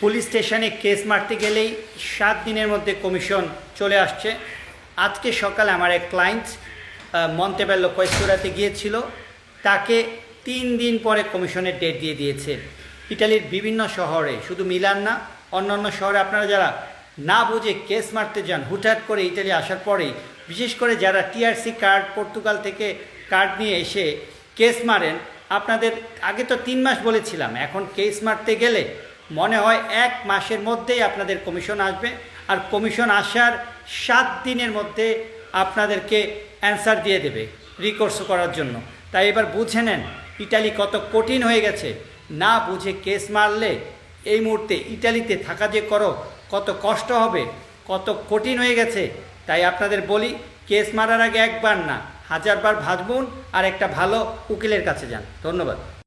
Police স্টেশনে case মারতে গেলেই সাত দিনের মধ্যে কমিশন চলে আসছে। আজকে সকালে আমার এক ক্লায়েন্ট মন্তেবেল্লো কৈস্তুরাতে গিয়েছিল। তাকে তিন দিন পরে কমিশনের ডেট দিয়ে দিয়েছে। ইটালির বিভিন্ন শহরে, শুধু মিলান না, অন্যান্য শহরে আপনারা যারা না বুঝে কেস মারতে যান, হুটহাট করে ইটালি আসার পরেই, বিশেষ করে যারা টিআরসি কার্ড, পর্তুগাল থেকে কার্ড নিয়ে এসে কেস মারেন, আপনাদের আগে তো তিন মাস বলেছিলাম, এখন কেস মারতে গেলে মনে হয় এক মাসের মধ্যেই আপনাদের কমিশন আসবে। আর কমিশন আসার সাত দিনের মধ্যে আপনাদেরকে অ্যান্সার দিয়ে দেবে রিকোর্স করার জন্য। তাই এবার বুঝে নেন, ইটালি কত কঠিন হয়ে গেছে। না বুঝে কেস মারলে এই মুহূর্তে ইটালিতে থাকা যে করো, কত কষ্ট হবে, কত কঠিন হয়ে গেছে। তাই আপনাদের বলি, কেস মারার আগে একবার না, হাজারবার ভাজবুন আর একটা ভালো উকিলের কাছে যান। ধন্যবাদ।